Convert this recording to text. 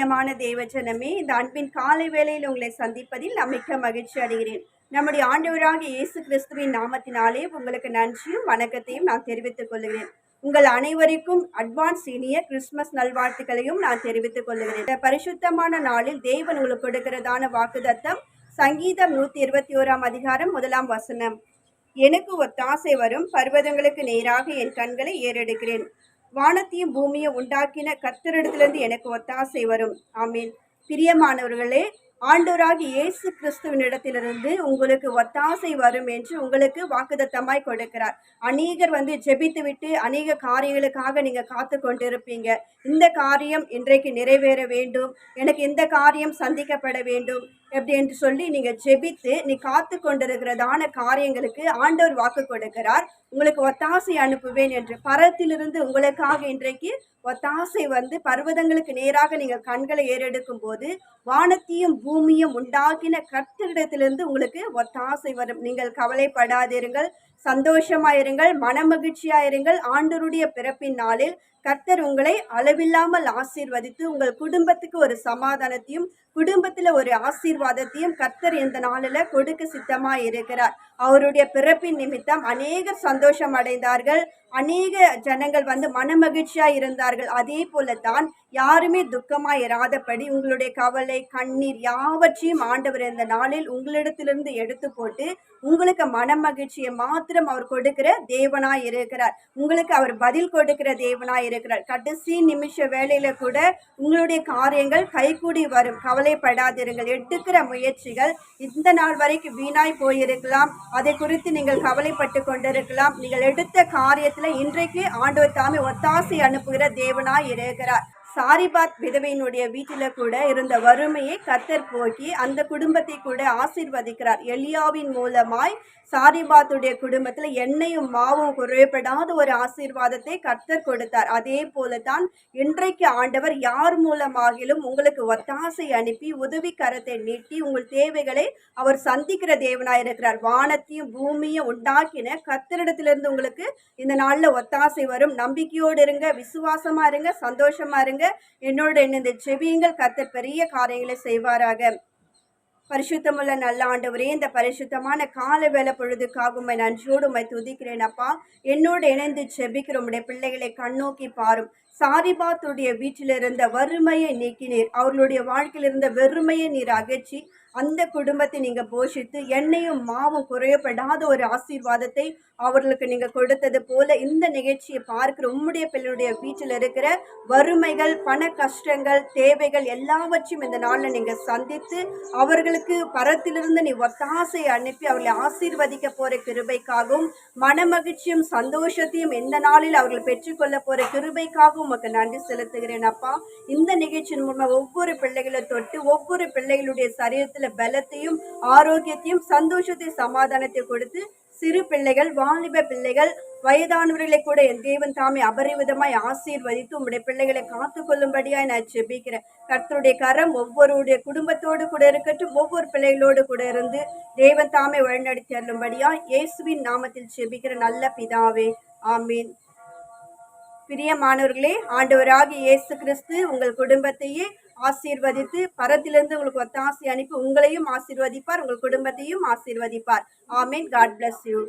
பிரியமான தேவஜனமே இந்த அன்பின் காலை வேளையில் உங்களை சந்திப்பதில் நான் மிக்க மகிழ்ச்சி அடைகிறேன். நம்முடைய ஆண்டவராக இயேசு கிறிஸ்துவின் நாமத்தினாலே உங்களுக்கு நன்றியும் வணக்கத்தையும் நான் தெரிவித்துக் கொள்கிறேன். உங்கள் அனைவருக்கும் அட்வான்ஸ் இனிய கிறிஸ்துமஸ் நல்வாழ்த்துக்களையும் நான் தெரிவித்துக் கொள்கிறேன். இந்த பரிசுத்தமான நாளில் தேவன் உங்களுக்கு கொடுக்கிறதான வாக்குதத்தம் சங்கீதம் நூத்தி இருபத்தி ஓராம் அதிகாரம் முதலாம் வசனம். எனக்கு ஒத்தாசை வரும் பர்வதங்களுக்கு நேராக என் கண்களை ஏறெடுக்கிறேன். வானத்தையும் பூமியை உண்டாக்கின கர்த்தரிடத்திலிருந்து எனக்கு ஒத்தாசை வரும். ஆமீன். பிரியமானவர்களே ஆண்டோராகி இயேசு கிறிஸ்துவனிடத்திலிருந்து உங்களுக்கு ஒத்தாசை வரும் என்று உங்களுக்கு வாக்குதத்தமாய் கொடுக்கிறார். அநேகர் வந்து ஜெபித்து விட்டு அநேக காரியங்களுக்காக நீங்கள் காத்து கொண்டிருப்பீங்க. இந்த காரியம் இன்றைக்கு நிறைவேற வேண்டும். எனக்கு இந்த காரியம் சந்திக்கப்பட வேண்டும். என்று சொல்லி நீங்க ஜெபித்து நீ காத்து கொண்டிருக்கிறதான காரியங்களுக்கு ஆண்டவர் வாக்கு கொடுக்கிறார். உங்களுக்கு ஒத்தாசை அனுப்புவேன் என்று பரத்திலிருந்து உங்களுக்காக இன்றைக்கு ஒத்தாசை வந்து பர்வதங்களுக்கு நேராக நீங்கள் கண்களை ஏறெடுக்கும் போது வானத்தையும் பூமியும் உண்டாக்கின கர்த்தரிடத்திலிருந்து உங்களுக்கு ஒத்தாசை வரும். நீங்கள் கவலைப்படாதிருங்கள் சந்தோஷமாயிருங்கள் மனமகிழ்ச்சியாயிருங்கள். ஆண்டருடைய பிறப்பின் நாளில் கர்த்தர் உங்களை அளவில்லாமல் ஆசீர்வதித்து உங்கள் குடும்பத்துக்கு ஒரு சமாதானத்தையும் குடும்பத்தில் ஒரு ஆசீர்வாதத்தையும் கர்த்தர் இந்த நாளில் கொடுக்க சித்தமாக இருக்கிறார். அவருடைய பிறப்பின் நிமித்தம் அநேகர் சந்தோஷம் அடைந்தார்கள். அநேக ஜனங்கள் வந்து மனமகிழ்ச்சியாக இருந்தார்கள். அதே போல தான் யாருமே துக்கமாக இராதபடி உங்களுடைய கவலை கண்ணீர் யாவற்றையும் ஆண்டவர் இந்த நாளில் உங்களிடத்திலிருந்து எடுத்து போட்டு உங்களுக்கு மனமகிழ்ச்சியை மாத்திரம் அவர் கொடுக்கிற தேவனாய் இருக்கிறார். உங்களுக்கு அவர் பதில் கொடுக்கிற தேவனாய் இருக்கிறார். கடைசி நிமிஷ வேலையில கூட உங்களுடைய காரியங்கள் கைகூடி வரும். கவலைப்படாதிருங்கள். எடுக்கிற முயற்சிகள் இந்த நாள் வரைக்கும் வீணாய் போயிருக்கலாம். அதை குறித்து நீங்கள் கவலைப்பட்டு கொண்டிருக்கலாம். நீங்கள் எடுத்த காரியத்தில் இன்றைக்கு ஆண்டவர் தாமே ஒத்தாசை அனுப்புகிற தேவனாய் இருக்கிறார். சாரிபாத் விதவையினுடைய வீட்டில் கூட இருந்த வறுமையை கத்தர் போக்கி அந்த குடும்பத்தை கூட ஆசீர்வதிக்கிறார். எலியாவின் மூலமாய் சாரிபாத்துடைய குடும்பத்தில் எண்ணெயும் மாவும் குறைபடாத ஒரு ஆசீர்வாதத்தை கர்த்தர் கொடுத்தார். அதே போல தான் இன்றைக்கு ஆண்டவர் யார் மூலமாகிலும் உங்களுக்கு ஒத்தாசை அனுப்பி உதவி கரத்தை நீட்டி உங்கள் தேவைகளை அவர் சந்திக்கிற தேவனாய் இருக்கிறார். வானத்தையும் பூமியும் உண்டாக்கின கர்த்தரிடத்திலிருந்து உங்களுக்கு இந்த நாளில் ஒத்தாசை வரும். நம்பிக்கையோடு இருங்க விசுவாசமா இருங்க சந்தோஷமா இருங்க. என்னோட இணைந்து ஜெபியுங்கள். கத்தர் பெரிய காரியங்களை செய்வாராக. பரிசுத்தமுள்ள நல்ல ஆண்டவரே இந்த பரிசுத்தமான கால வேலை பொழுதுக்காகும் உம்மை நன்றியோடு துதிக்கிறேன் அப்பா. என்னோடு இணைந்து செபிக்கிற உடைய பிள்ளைகளை கண்ணோக்கி பாரும். சாரிபாத்துடைய வீட்டில் இருந்த வறுமையை நீக்கினீர். அவர்களுடைய வாழ்க்கையில் இருந்த வெறுமையை நீர் அகற்றி அந்த குடும்பத்தை நீங்க போஷித்து எண்ணெயும் மாவும் குறையப்படாத ஒரு ஆசீர்வாதத்தை அவர்களுக்கு நீங்க கொடுத்தது போல இந்த நிகழ்ச்சியை பார்க்கிற உம்முடைய பிள்ளையுடைய வீட்டில் இருக்கிற வறுமைகள் பண கஷ்டங்கள் தேவைகள் எல்லாவற்றையும் இந்த நாளில் நீங்க சந்தித்து அவர்களுக்கு பரத்திலிருந்து நீ ஒத்தாசை அனுப்பி அவர்களை ஆசீர்வதிக்க போற கிருபைக்காகவும் மனமகிழ்ச்சியும் சந்தோஷத்தையும் இந்த நாளில் அவர்கள் பெற்றுக்கொள்ள போற கிருபைக்காகவும் உமக்கு நன்றி செலுத்துகிறேன் அப்பா. இந்த நிகழ்ச்சியின் மூலமா ஒவ்வொரு பிள்ளைகளை தொட்டு ஒவ்வொரு பிள்ளைகளுடைய சரீரத்துல பலத்தையும் ஆரோக்கியத்தையும் சந்தோஷத்தையும் சமாதானத்தை கொடுத்து சிறு பிள்ளைகள் வாலிப பிள்ளைகள் வயதானவர்களை கூட என் தேவன் தாமே அபரிவிதமாய் ஆசீர்வதித்து உங்களுடைய பிள்ளைகளை காத்து கொள்ளும்படியாய் நான் ஜெபிக்கிறேன். கர்த்தருடைய கரம் ஒவ்வொருடைய குடும்பத்தோடு கூட இருக்கட்டும் ஒவ்வொரு பிள்ளைகளோடு கூட இருந்து தேவன் தாமே வழிநடத்தி அருளும்படியா இயேசுவின் நாமத்தில் ஜெபிக்கிற நல்ல பிதாவே ஆமீன். பிரியமானவர்களே ஆண்டவராகி இயேசு கிறிஸ்து உங்கள் குடும்பத்தையே ஆசீர்வதித்து பரத்திலிருந்து உங்களுக்கு ஒத்தாசி அனுப்பி உங்களையும் ஆசீர்வதிப்பார் உங்கள் குடும்பத்தையும் ஆசீர்வதிப்பார். ஆமீன். God bless you